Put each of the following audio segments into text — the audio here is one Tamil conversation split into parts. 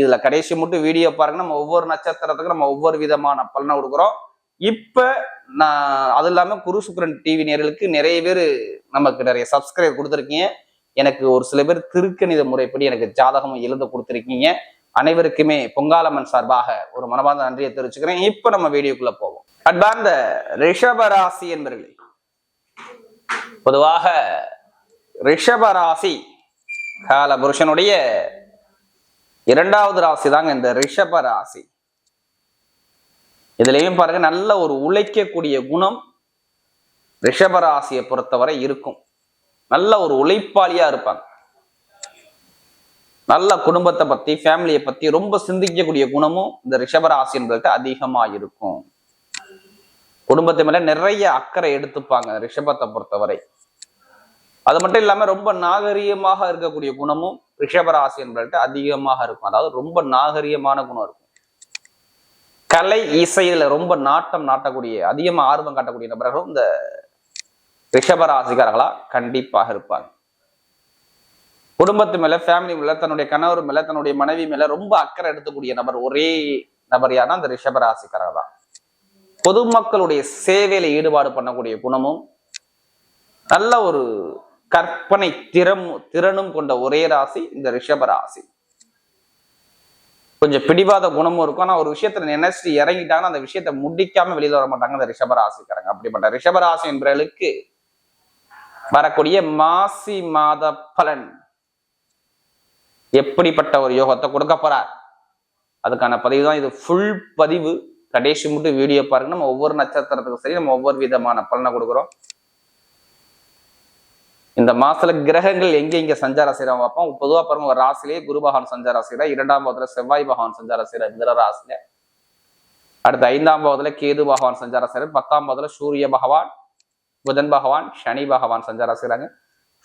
இதுல கடைசி மட்டும் வீடியோ பாருங்க. நம்ம ஒவ்வொரு நட்சத்திரத்துக்கும் நம்ம ஒவ்வொரு விதமான பலனை கொடுக்குறோம். இப்ப நான் அது இல்லாம குரு சுக்கரன் டிவி நேர்களுக்கு நிறைய பேர் நமக்கு நிறைய சப்ஸ்கிரைப் கொடுத்துருக்கீங்க. எனக்கு ஒரு சில பேர் திருக்கணித முறைப்படி எனக்கு ஜாதகம் எழுத கொடுத்துருக்கீங்க. அனைவருக்குமே பொங்காலம்மன் சார்பாக ஒரு மனமார்ந்த நன்றியை தெரிவிச்சுக்கிறேன். இப்ப நம்ம வீடியோக்குள்ள போவோம். அன்பார்ந்த ரிஷபராசி என்பர்களே பொதுவாக ரிஷபராசி கால புருஷனுடைய இரண்டாவது ராசி தாங்க இந்த ரிஷப ராசி. இதுலயும் பாருங்க நல்ல ஒரு உழைக்கக்கூடிய குணம் ரிஷப ராசியை பொறுத்தவரை இருக்கும். நல்ல ஒரு உழைப்பாளியா இருப்பாங்க. நல்ல குடும்பத்தை பத்தி ஃபேமிலியை பத்தி ரொம்ப சிந்திக்கக்கூடிய குணமும் இந்த ரிஷபராசி என்பதுக்கு அதிகமா இருக்கும். குடும்பத்தை மேல நிறைய அக்கறை எடுத்துப்பாங்க ரிஷபத்தை பொறுத்தவரை. அது மட்டும் இல்லாம ரொம்ப நாகரீகமாக இருக்கக்கூடிய குணமும் ரிஷபராசி என்பது அதிகமாக இருக்கும். அதாவது ரொம்ப நாகரீகமான குணம் இருக்கும். கலை இசையில ரொம்ப நாட்டம் நாட்டக்கூடிய அதிகமா ஆர்வம் காட்டக்கூடிய நபர்களும் இந்த ரிஷபராசிக்காரர்களா கண்டிப்பாக இருப்பாங்க. குடும்பத்து மேல ஃபேமிலி மேல தன்னுடைய கணவர் மேல தன்னுடைய மனைவி மேல ரொம்ப அக்கறை எடுத்துக்கூடிய நபர் ஒரே நபர் யாருன்னா அந்த ரிஷபராசிக்காரர் தான். பொதுமக்களுடைய சேவையில ஈடுபாடு பண்ணக்கூடிய குணமும் நல்ல ஒரு கற்பனை திறம் திறனும் கொண்ட ஒரே ராசி இந்த ரிஷப ராசி. கொஞ்சம் பிடிவாத குணமும் இருக்கும். ஆனா ஒரு விஷயத்துல நினைச்சிட்டு இறங்கிட்டாங்கன்னா அந்த விஷயத்த முடிக்காம வெளியில வர மாட்டாங்க இந்த ரிஷப ராசிக்காரங்க. அப்படிப்பட்ட ரிஷப ராசி என்பவர்களுக்கு வரக்கூடிய மாசி மாத பலன். எப்படிப்பட்ட ஒரு யோகத்தை கொடுக்க போறார்? அதுக்கான பதிவு தான் இது. ஃபுல் பதிவு. கடைசி மட்டும் வீடியோ பாருங்க. நம்ம ஒவ்வொரு நட்சத்திரத்துக்கும் சரி நம்ம ஒவ்வொரு விதமான பலனை கொடுக்குறோம். இந்த மாசத்துல கிரகங்கள் எங்க எங்க சஞ்சார செய்யறோம் பார்ப்போம் பொதுவா பாருங்க ஒரு ராசிலேயே குரு பகவான் சஞ்சாரம் இரண்டாம் பாவத்துல செவ்வாய் பகவான் சஞ்சார செய்யற மிதன ராசில அடுத்து ஐந்தாம் பாவத்துல கேது பகவான் சஞ்சார செய்யற பத்தாம் பாவத்துல சூரிய பகவான் புதன் பகவான் சனி பகவான் சஞ்சார செய்யறாங்க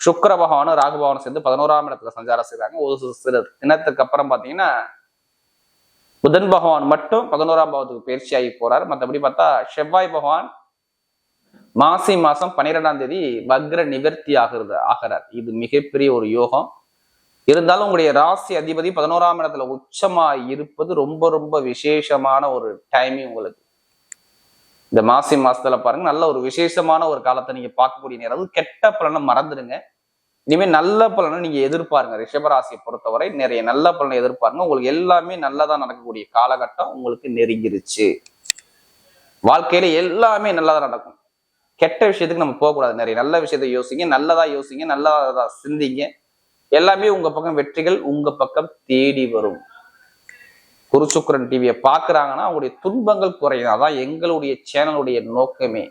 சுக்கர பகவானும் ராகு பகவானும் சேர்ந்து பதினோராம் இடத்துல சஞ்சாரம் செய்யறாங்க ஒரு சில தினத்துக்கு அப்புறம் பாத்தீங்கன்னா புதன் பகவான் மட்டும் பதினோராம் பாவத்துக்கு பயிற்சி ஆகி போறாரு. மற்றபடி பார்த்தா செவ்வாய் பகவான் மாசி மாசம் பன்னிரெண்டாம் தேதி வக்ர நிவர்த்தி ஆகிறது ஆகிறார். இது மிகப்பெரிய ஒரு யோகம். இருந்தாலும் உங்களுடைய ராசி அதிபதி பதினோராம் இடத்துல உச்சமா இருப்பது ரொம்ப ரொம்ப விசேஷமான ஒரு டைமிங் உங்களுக்கு. இந்த மாசி மாசத்துல பாருங்க நல்ல ஒரு விசேஷமான ஒரு காலத்தை நீங்க பார்க்கக்கூடிய நேரம். அது கெட்ட பலனை மறந்துடுங்க. இனிமேல் நல்ல பலனை நீங்க எதிர்பாருங்க. ரிஷபராசியை பொறுத்தவரை நிறைய நல்ல பலனை எதிர்பாருங்க. உங்களுக்கு எல்லாமே நல்லதா நடக்கக்கூடிய காலகட்டம் உங்களுக்கு நெருங்கிருச்சு. வாழ்க்கையில எல்லாமே நல்லதா நடக்கும். கெட்ட விஷயத்துக்கு நம்ம போகக்கூடாது. நிறைய நல்ல விஷயத்த யோசிங்க நல்லதா யோசிங்க நல்லதா சிந்திங்க. எல்லாமே உங்க பக்கம் வெற்றிகள் உங்க பக்கம் தேடி வரும். குருசுக்கரன் டிவியை பார்க்குறாங்கன்னா அவங்களுடைய துன்பங்கள் குறையும். அதான் எங்களுடைய சேனலுடைய நோக்கமே.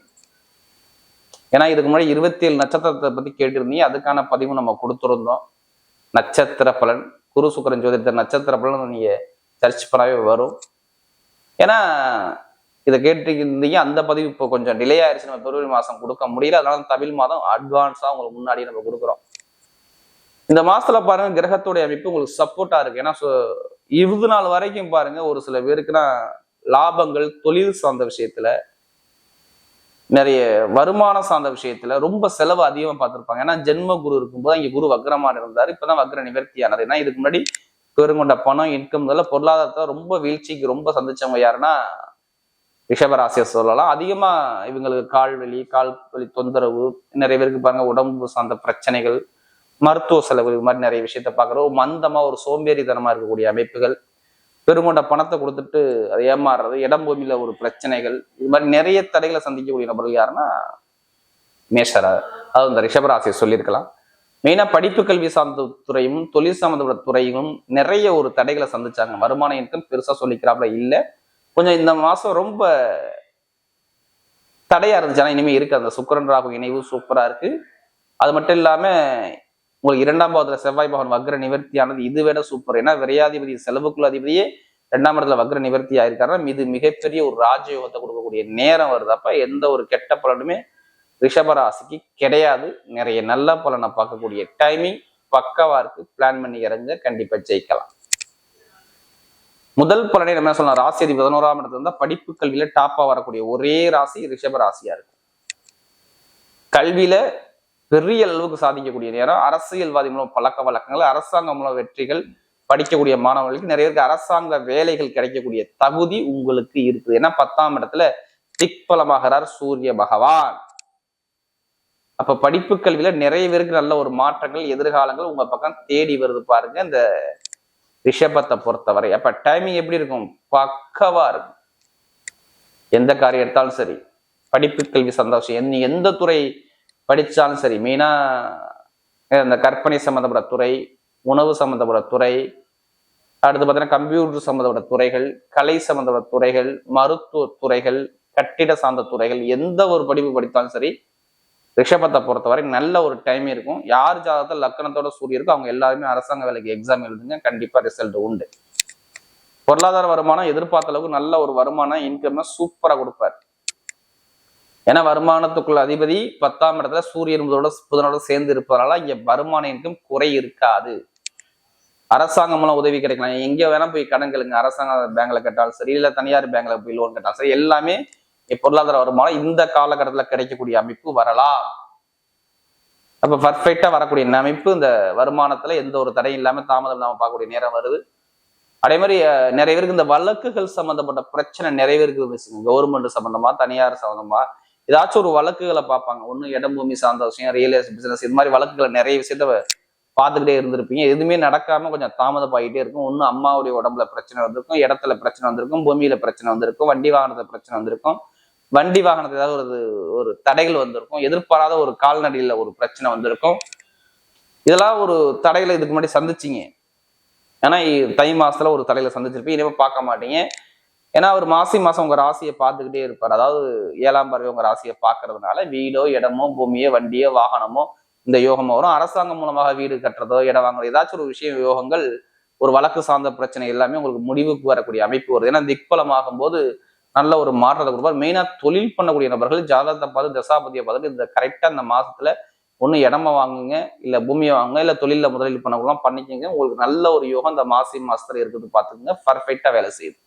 ஏன்னா இதுக்கு முன்னாடி இருபத்தி ஏழு நட்சத்திரத்தை பற்றி கேட்டிருந்தீங்க. அதுக்கான பதிவு நம்ம கொடுத்துருந்தோம். நட்சத்திர பலன். குரு சுக்கரன் ஜோதிடர் நட்சத்திர பலன் நீங்கள் சர்ச் பண்ணவே வரும். ஏன்னா இதை கேட்டிருந்தீங்க அந்த பதிவு இப்போ கொஞ்சம் டிலே ஆயிடுச்சு நம்ம பிப்ரவரி மாதம் கொடுக்க முடியல. அதனால தமிழ் மாதம் அட்வான்ஸா உங்களுக்கு முன்னாடி நம்ம கொடுக்குறோம். இந்த மாசத்துல பாருங்க கிரகத்துடைய அமைப்பு உங்களுக்கு சப்போர்ட்டா இருக்கு. ஏன்னா இருபது நாள் வரைக்கும் பாருங்க ஒரு சில பேருக்குன்னா லாபங்கள் தொழில் சார்ந்த விஷயத்துல நிறைய வருமானம் சார்ந்த விஷயத்துல ரொம்ப செலவு அதிகமா பார்த்திருப்பாங்க. ஏன்னா ஜென்ம குரு இருக்கும்போது இங்க குரு வக்ரமா இருந்தார். இப்பதான் வக்ர நிவர்த்தி ஆனது ஏன்னா இதுக்கு முன்னாடி பெருங்கொண்ட பணம் இன்கம் இதெல்லாம் பொருளாதாரத்தை ரொம்ப வீழ்ச்சிக்கு ரொம்ப சந்திச்சவங்க யாருன்னா ரிஷபராசியை சொல்லலாம். அதிகமாக இவங்களுக்கு கால் வலி கால் வலி தொந்தரவு நிறைய பேருக்கு பாருங்க உடம்பு சார்ந்த பிரச்சனைகள் மருத்துவ செலவு இது மாதிரி நிறைய விஷயத்த பார்க்குறோம். மந்தமாக ஒரு சோம்பேறித்தனமாக இருக்கக்கூடிய அமைப்புகள் பெருங்கொண்ட பணத்தை கொடுத்துட்டு அதை ஏமாறுறது இடம் பூமியில ஒரு பிரச்சனைகள் இது மாதிரி நிறைய தடைகளை சந்திக்கக்கூடிய நபர்கள் யாருன்னா மேஷரா அதாவது இந்த ரிஷபராசியை சொல்லியிருக்கலாம். மெயினாக படிப்பு கல்வி சார்ந்த துறையும் தொழில் சம்மந்தப்பட்ட துறையும் நிறைய ஒரு தடைகளை சந்திச்சாங்க. வருமான இன்கம் பெருசாக சொல்லிக்கிறாப்புல இல்லை. கொஞ்சம் இந்த மாதம் ரொம்ப தடையா இருந்துச்சு இனிமேல் இனிமே இருக்கு. அந்த சுக்கரன் ராகு இணைவு சூப்பரா இருக்கு. அது மட்டும் இல்லாம உங்களுக்கு இரண்டாம் பாவத்துல செவ்வாய் பகவான் வக்ர நிவர்த்தியானது இது விட சூப்பர் ஏன்னா விரையாதிபதி செலவுக்குள்ள அதிபதியே ரெண்டாம் இடத்துல வக்ர நிவர்த்தி ஆயிருக்காருன்னா இது மிகப்பெரிய ஒரு ராஜயோகத்தை கொடுக்கக்கூடிய நேரம் வருது அப்ப எந்த ஒரு கெட்ட பலனுமே ரிஷபராசிக்கு கிடையாது. நிறைய நல்ல பலனை பார்க்கக்கூடிய டைமிங் பக்கவா இருக்கு. பிளான் பண்ணி இறங்க கண்டிப்பா ஜெயிக்கலாம். முதல் பலனை நம்ம என்ன சொல்லலாம்? ராசி அதிபதி பதினோராம் இடத்துல இருந்தா படிப்பு கல்வியில டாப்பா வரக்கூடிய ஒரே ராசி ரிஷப ராசியா இருக்கு கல்வியில பெரிய அளவுக்கு சாதிக்கக்கூடிய நேரம் அரசியல்வாதி மூலம் பழக்க வழக்கங்கள் அரசாங்கம் மூலம் வெற்றிகள் படிக்கக்கூடிய மாணவர்களுக்கு நிறைய பேருக்கு அரசாங்க வேலைகள் கிடைக்கக்கூடிய தகுதி உங்களுக்கு இருக்குது. ஏன்னா பத்தாம் இடத்துல திக்பலமாகிறார் சூரிய பகவான். அப்ப படிப்பு கல்வியில நிறைய பேருக்கு நல்ல ஒரு மாற்றங்கள் எதிர்காலங்கள் உங்க பக்கம் தேடி வருது பாருங்க. இந்த ரிஷபத்தை பொறுத்தவரை அப்ப டைமிங் எப்படி இருக்கும்? பக்கவா இருக்கும். எந்த காரியம் எடுத்தாலும் சரி படிப்பு கல்வி சந்தோஷம் எந்த எந்த துறை படித்தாலும் சரி மெயினா இந்த கற்பனை சம்மந்தப்பட்ட துறை உணவு சம்மந்தப்பட்ட துறை அடுத்து பார்த்தீங்கன்னா கம்ப்யூட்டர் சம்மந்தப்பட்ட துறைகள் கலை சம்மந்தப்பட்ட துறைகள் மருத்துவ துறைகள் கட்டிட சார்ந்த துறைகள் எந்த ஒரு படிப்பு படித்தாலும் சரி ரிஷபத்தை பொறுத்தவரை நல்ல ஒரு டைம் இருக்கும். யார் ஜாதகத்தில் லக்கணத்தோட சூரிய இருக்கோ அவங்க எல்லாருமே அரசாங்க வேலைக்கு எக்ஸாம் எழுதுங்க. கண்டிப்பாக ரிசல்ட் உண்டு. பொருளாதார வருமானம் எதிர்பார்த்த அளவுக்கு நல்ல ஒரு வருமானம் இன்கம் சூப்பரா கொடுப்பார். ஏன்னா வருமானத்துக்குள்ள அதிபதி பத்தாம் இடத்துல சூரியன் முதலோட புதனோட சேர்ந்து இருப்பதனால இங்க வருமான இன்கம் குறை இருக்காது. அரசாங்கம் மூலம் உதவி கிடைக்கலாம். எங்க வேணா போய் கடன் கேளுங்க. அரசாங்க பேங்க்ல கேட்டாலும் சரி இல்ல தனியார் பேங்க்ல போய் லோன் கேட்டாலும் சரி எல்லாமே பொருளாதார வருமானம் இந்த காலகட்டத்துல கிடைக்கக்கூடிய அமைப்பு வரலாம். அப்ப பர்ஃபெக்டா வரக்கூடிய இந்த அமைப்பு? இந்த வருமானத்துல எந்த ஒரு தடையும் இல்லாம தாமதம் இல்லாம பார்க்கக்கூடிய நேரம் வருது. அதே மாதிரி நிறைய பேருக்கு இந்த வழக்குகள் சம்பந்தப்பட்ட பிரச்சனை நிறைய பேருக்கு கவர்மெண்ட் சம்பந்தமா தனியார் சம்பந்தமா ஏதாச்சும் ஒரு வழக்குகளை பார்ப்பாங்க. ஒன்று இடம் பூமி சார்ந்த விஷயம் ரியல் எஸ்டேட் பிசினஸ் இது மாதிரி வழக்குகளை நிறைய விஷயத்த பார்த்துக்கிட்டே இருந்திருப்பீங்க. எதுவுமே நடக்காம கொஞ்சம் தாமதமாகிட்டே இருக்கும். ஒன்று அம்மாவுடைய உடம்புல பிரச்சனை வந்திருக்கும் இடத்துல பிரச்சனை வந்திருக்கும் பூமியில பிரச்சனை வந்திருக்கும் வண்டி வாகனத்துல பிரச்சனை வந்திருக்கும். வண்டி வாகனத்துக்கு ஏதாவது ஒரு ஒரு தடைகள் வந்திருக்கும் எதிர்பாராத ஒரு கால்நடையில் ஒரு பிரச்சனை வந்திருக்கும். இதெல்லாம் ஒரு தடைகளை இதுக்கு முன்னாடி சந்திச்சிங்க. ஏன்னா தை மாசத்துல ஒரு தடையில சந்திச்சிருப்பீங்க இனிமே பார்க்க மாட்டீங்க. ஏன்னா அவர் மாசி மாசம் உங்க ராசியை பார்த்துக்கிட்டே இருப்பார். அதாவது ஏழாம் பறவை உங்க ராசியை பார்க்கறதுனால வீடோ இடமோ பூமியோ வண்டியோ வாகனமோ இந்த யோகமோ வரும். அரசாங்கம் மூலமாக வீடு கட்டுறதோ இடம் வாங்குறதோ ஏதாச்சும் ஒரு விஷயம் யோகங்கள் ஒரு வழக்கு சார்ந்த பிரச்சனை எல்லாமே உங்களுக்கு முடிவுக்கு வரக்கூடிய அமைப்பு வருது. ஏன்னா திக்பலமாகும் போது நல்ல ஒரு மாற்றத்தை கொடுப்பார். மெயினாக தொழில் பண்ணக்கூடிய நபர்கள் ஜாதகத்தை பார்த்து தசாபதியை பார்த்துட்டு இந்த கரெக்டாக இந்த மாதத்தில் ஒன்று இடமா வாங்குங்க இல்லை பூமியை வாங்குங்க இல்லை தொழிலில் முதலீடு பண்ணலாம் பண்ணிக்கோங்க. உங்களுக்கு நல்ல ஒரு யோகம் இந்த மாசி மாசத்துல இருக்குது பார்த்துக்குங்க. பர்ஃபெக்டாக வேலை செய்யுது.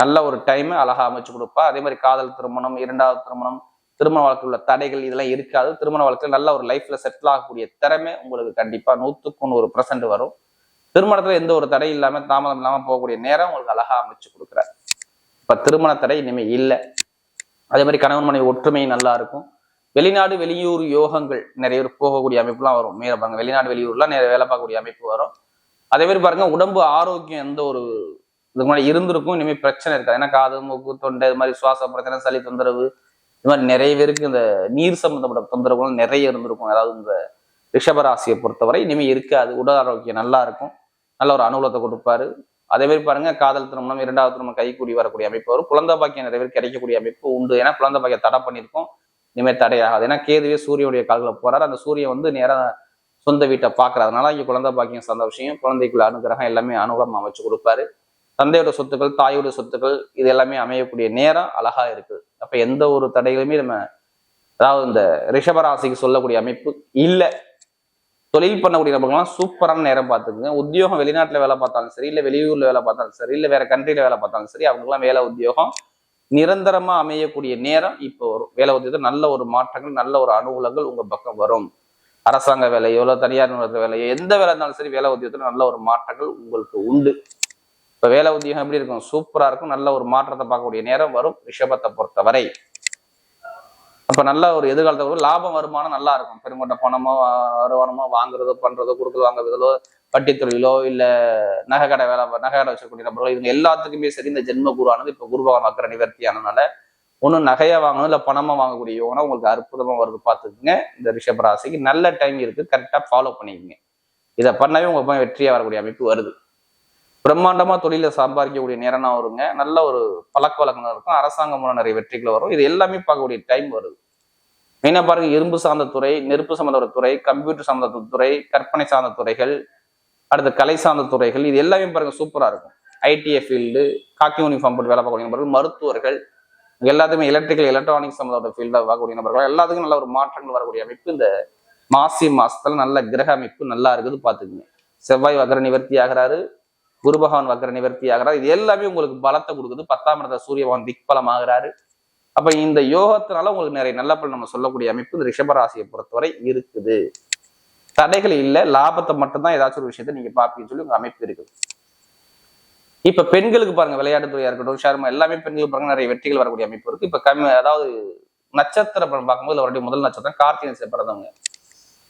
நல்ல ஒரு டைமை அழகாக அமைச்சு கொடுப்பா. அதே மாதிரி காதல் திருமணம் இரண்டாவது திருமணம் திருமண வாழ்க்கையில் உள்ள தடைகள் இதெல்லாம் இருக்காது. திருமண வாழ்க்கையில் நல்ல ஒரு லைஃப்ல செட்டில் ஆகக்கூடிய திறமை உங்களுக்கு கண்டிப்பாக நூற்றுக்கு நூறு பர்சன்ட் வரும். திருமணத்தில் எந்த ஒரு தடை இல்லாமல் தாமதம் இல்லாமல் போகக்கூடிய நேரம் உங்களுக்கு அழகாக அமைச்சு கொடுக்குறாரு. இப்போ திருமண தடை இனிமே இல்லை. அதே மாதிரி கணவன் மனைவி ஒற்றுமை நல்லா இருக்கும். வெளிநாடு வெளியூர் யோகங்கள் நிறைய பேர் போகக்கூடிய அமைப்புலாம் வரும். மேலே பாருங்க வெளிநாடு வெளியூர்லாம் நிறைய வேலை பார்க்கக்கூடிய அமைப்பு வரும். அதே மாதிரி பாருங்க உடம்பு ஆரோக்கியம் எந்த ஒரு இதுக்கு முன்னாடி இருந்திருக்கும் இனிமேல் பிரச்சனை இருக்காது. ஏன்னா காது மூக்கு தொண்டை இது மாதிரி சுவாச பிரச்சனை சளி தொந்தரவு இது மாதிரி நிறைய பேருக்கு இந்த நீர் சம்பந்தப்பட்ட தொந்தரவுகள் நிறைய இருந்திருக்கும். அதாவது இந்த ரிஷபராசியை பொறுத்தவரை இனிமேல் இருக்காது. உடல் ஆரோக்கியம் நல்லா இருக்கும். நல்ல ஒரு அனுகூலத்தை கொடுப்பாரு. அதே மாதிரி பாருங்க காதல் திருமணம் இரண்டாவது திருமணம் கைகூடி வரக்கூடிய அமைப்பு வரும். குழந்தை பாக்கியம் நிறைய பேர் கிடைக்கக்கூடிய அமைப்பு உண்டு. ஏன்னா குழந்தை பாக்கியம் தடை பண்ணியிருக்கோம். இனிமேல் தடையாகாது. ஏன்னா கேதுவே சூரியனுடைய கால்களை போறாரு. அந்த சூரியன் வந்து நேராக சொந்த வீட்டை பார்க்கறதுனால இங்கே குழந்தை பாக்கியம் சந்தோஷம் குழந்தைக்குள்ள அனுகிரகம் எல்லாமே அனுகூலமாக அமைச்சு கொடுப்பாரு. தந்தையோட சொத்துக்கள் தாயோட சொத்துக்கள் இது எல்லாமே அமையக்கூடிய நேரம் அழகா இருக்கு. அப்ப எந்த ஒரு தடைகளுமே நம்ம அதாவது இந்த ரிஷபராசிக்கு சொல்லக்கூடிய அமைப்பு இல்லை. தொழில் பண்ணக்கூடிய நபர்கள்லாம் சூப்பரான நேரம் பார்த்துக்குங்க. உத்தியோகம் வெளிநாட்டில் வேலை பார்த்தாலும் சரி இல்லை வெளியூரில் வேலை பார்த்தாலும் சரி இல்லை வேற கண்ட்ரியில் வேலை பார்த்தாலும் சரி அவங்களுக்குலாம் வேலை உத்தியோகம் நிரந்தரமா அமையக்கூடிய நேரம் இப்போ வரும் வேலை உத்தியோகத்தில் நல்ல ஒரு மாற்றங்கள் நல்ல ஒரு அனுகூலங்கள் உங்க பக்கம் வரும். அரசாங்க வேலையோ இல்லை தனியார் நிறுவன வேலையோ எந்த வேலை இருந்தாலும் சரி வேலை உத்தியோகத்தில் நல்ல ஒரு மாற்றங்கள் உங்களுக்கு உண்டு. இப்போ வேலை உத்தியோகம் எப்படி இருக்கும்? சூப்பராக இருக்கும். நல்ல ஒரு மாற்றத்தை பார்க்கக்கூடிய நேரம் வரும். ரிஷபத்தை பொறுத்தவரை. அப்போ நல்ல ஒரு எதிர்காலத்தை லாபம் வருமானம் நல்லா இருக்கும். பெருங்கொண்ட பணமோ வருமானமோ வாங்குறதோ பண்ணுறதோ கொடுக்குறது வாங்குறதோ வட்டி தொழிலோ இல்லை நகை கடை வேலை நகை கடை வச்சிருக்கக்கூடிய நபர்களோ இவங்க எல்லாத்துக்குமே சரி இந்த ஜென்ம குருவானது இப்போ குருபகவான் அக்கறை நிவர்த்தியானதுனால ஒன்றும் நகையை வாங்கணும் இல்லை பணமாக வாங்கக்கூடிய யோகனா உங்களுக்கு அற்புதமாக வருது. பார்த்துக்குங்க. இந்த ரிஷப ராசிக்கு நல்ல டைம் இருக்குது கரெக்டாக ஃபாலோ பண்ணிக்கங்க. இதை பண்ணவே உங்கள் வெற்றியாக வரக்கூடிய அமைப்பு வருது. பிரம்மாண்டமாக தொழிலை சம்பாதிக்கக்கூடிய நேரம்னா வருங்க. நல்ல ஒரு பழக்க வழக்கங்கள் இருக்கும். அரசாங்கம் மூலம் நிறைய வெற்றிகள் வரும். இது எல்லாமே பார்க்கக்கூடிய டைம் வருது. மெயினாக பாருங்க இரும்பு சார்ந்த துறை நெருப்பு சம்மந்த துறை கம்ப்யூட்டர் சார்ந்த துறை கற்பனை சார்ந்த துறைகள் அடுத்து கலை சார்ந்த துறைகள் இது எல்லாமே பாருங்க சூப்பராக இருக்கும். ஐடிஐ ஃபீல்டு காக்கி யூனிஃபார்ம் போட்டு வேலை பார்க்கக்கூடிய நபர்கள் மருத்துவர்கள் எல்லாத்துக்குமே எலக்ட்ரிக்கல் எலக்ட்ரானிக்ஸ் சம்பந்தப்பட்ட ஃபீல்டில் பார்க்கக்கூடிய நபர்கள் எல்லாத்துக்கும் நல்ல ஒரு மாற்றங்கள் வரக்கூடிய அமைப்பு. இந்த மாசி மாசத்துல நல்ல கிரக அமைப்பு நல்லா இருக்குது பார்த்துக்குங்க. செவ்வாய் வக்கர நிவர்த்தி ஆகிறாரு குரு பகவான் வக்கர நிவர்த்தி ஆகிறாரு இது எல்லாமே உங்களுக்கு பலத்தை கொடுக்குது. பத்தாம் இடத்துல சூரிய பகவான் திக்பலம் ஆகிறாரு அப்ப இந்த யோகத்தினால உங்களுக்கு நிறைய நல்ல பலன் நம்ம சொல்லக்கூடிய அமைப்பு இந்த ரிஷபராசியை பொறுத்தவரை இருக்குது. தடைகள் இல்லை லாபத்தை மட்டும்தான் ஏதாச்சும் ஒரு விஷயத்த நீங்க பாப்பீங்கன்னு சொல்லி உங்க அமைப்பு இருக்குது. இப்ப பெண்களுக்கு பாருங்க விளையாட்டுத் துறையா இருக்கட்டும் ஷர்மா எல்லாமே பெண்களுக்கு பாருங்க நிறைய வெற்றிகள் வரக்கூடிய அமைப்பு இருக்கு. இப்ப கம்மி அதாவது நட்சத்திர படம் பார்க்கும்போது அவருடைய முதல் நட்சத்திரம் கார்த்திகை பிறந்தவங்க.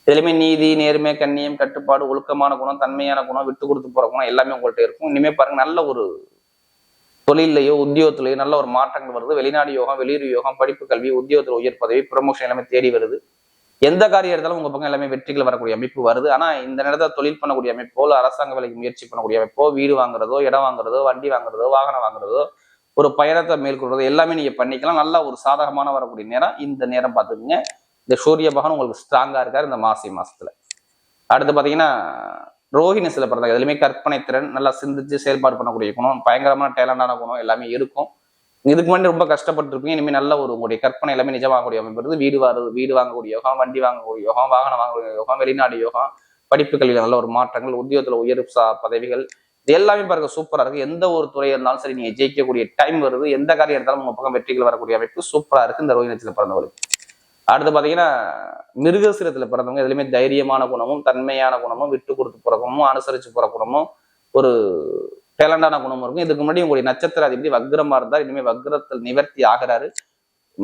இதுலயுமே நீதி நேர்மை கண்ணியம் கட்டுப்பாடு ஒழுக்கமான குணம் தன்மையான குணம் விட்டு கொடுத்து போற குணம் எல்லாமே உங்கள்கிட்ட இருக்கும். இனிமே பாருங்க நல்ல ஒரு தொழிலையோ உத்தியோகத்திலேயோ நல்ல ஒரு மாற்றங்கள் வருது. வெளிநாடு யோகம் வெளியூர் யோகம் படிப்பு கல்வி உத்தியோகத்தில் உயர் பதவி ப்ரமோஷன் எல்லாமே தேடி வருது. எந்த காரியம் எடுத்தாலும் உங்க பக்கம் எல்லாமே வெற்றிகள் வரக்கூடிய அமைப்பு வருது. ஆனா இந்த நேரத்தில் தொழில் பண்ணக்கூடிய அமைப்போ இல்ல அரசாங்க வேலைக்கு முயற்சி பண்ணக்கூடிய அமைப்போ வீடு வாங்குறதோ இடம் வாங்குறதோ வண்டி வாங்குறதோ வாகனம் வாங்குறதோ ஒரு பயணத்தை மேற்கொள்றதோ எல்லாமே நீங்க பண்ணிக்கலாம். நல்ல ஒரு சாதகமான வரக்கூடிய நேரம் இந்த நேரம் பார்த்துக்குங்க. இந்த சூரிய பகவான் உங்களுக்கு ஸ்ட்ராங்கா இருக்காரு இந்த மாசி மாசத்துல. அடுத்து பாத்தீங்கன்னா ரோஹிணி சில பிறந்தாங்க எதுலையுமே கற்பனை திறன் நல்லா சிந்திச்சு செயல்பாடு பண்ணக்கூடிய குணம் பயங்கரமான டேலண்டான குணம் எல்லாமே இருக்கும். இதுக்கு முன்னாடி ரொம்ப கஷ்டப்பட்டுருப்பீங்க இனிமேல் நல்ல ஒரு உங்களுடைய கற்பனை எல்லாமே நிஜமாகக்கூடிய அமைப்பு இருக்குது. வீடு வாரு வீடு வாங்கக்கூடிய யோகம் வண்டி வாங்கக்கூடிய யோகம் வாகனம் வாங்கக்கூடிய யோகம் வெளிநாடு யோகம் படிப்பு கல்வியில் நல்ல ஒரு மாற்றங்கள் உத்தியோகத்தில் உயர் பதவிகள் இது எல்லாமே பாருங்க சூப்பராக இருக்கு. எந்த ஒரு துறையாக இருந்தாலும் சரி நீங்கள் ஜெயிக்கக்கூடிய டைம் வருது. எந்த காரியம் எடுத்தாலும் உங்கள் பக்கம் வெற்றிகள் வரக்கூடிய அமைப்பு சூப்பராக இருக்கு. இந்த ரோஹிணத்தில் பிறந்தவர்களுக்கு அடுத்து பார்த்தீங்கன்னா மிருகசிரத்தில் பிறந்தவங்க எதுலையுமே தைரியமான குணமும் தன்மையான குணமும் விட்டு கொடுத்து போற குணமும் அனுசரித்து போற குணமும் ஒரு டேலண்டான குணமும் இருக்கும். இதுக்கு முன்னாடி உங்களுடைய நட்சத்திர அதிபதி வக்ரமாக இருந்தால் இனிமேல் வக்ரத்தில் நிவர்த்தி ஆகிறாரு.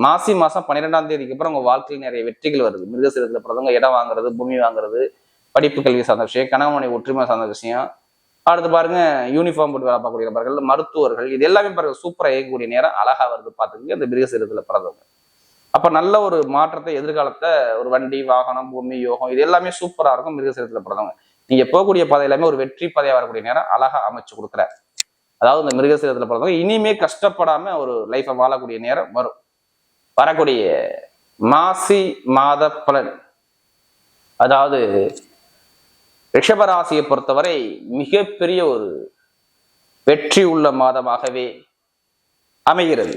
மாசி மாசம் பன்னிரெண்டாம் தேதிக்கு அப்புறம் உங்க வாழ்க்கையில் நிறைய வெற்றிகள் வருது. மிருகசீரத்துல பிறந்தவங்க இடம் வாங்குறது பூமி வாங்குறது படிப்பு கல்வி சார்ந்த விஷயம் கணவனை ஒற்றுமை சார்ந்த விஷயம். அடுத்து பாருங்க யூனிஃபார்ம் போட்டு வேலை பார்க்கக்கூடிய நபர்கள் மருத்துவர்கள் இது எல்லாமே பாருங்க சூப்பராக இயக்கக்கூடிய நேரம் அழகா வருது. பார்த்துக்கங்க இந்த மிருகசீரத்துல பிறந்தவங்க. அப்ப நல்ல ஒரு மாற்றத்தை எதிர்காலத்தை ஒரு வண்டி வாகனம் பூமி யோகம் இது எல்லாமே சூப்பரா இருக்கும் மிருகசீரத்துல பிறந்தவங்க. நீங்க போகக்கூடிய பாதை எல்லாமே ஒரு வெற்றி பாதையா வரக்கூடிய நேரம் அழகா அமைச்சு கொடுக்குற. அதாவது இந்த மிருகசீரத்துல பிறந்தவங்க இனிமே கஷ்டப்படாம ஒரு லைஃப்பை வாழக்கூடிய நேரம் வரும். வரக்கூடிய மாசி மாத பலன். அதாவது ரிஷபராசியை பொறுத்தவரை மிகப்பெரிய ஒரு வெற்றி உள்ள மாதமாகவே அமைகிறது.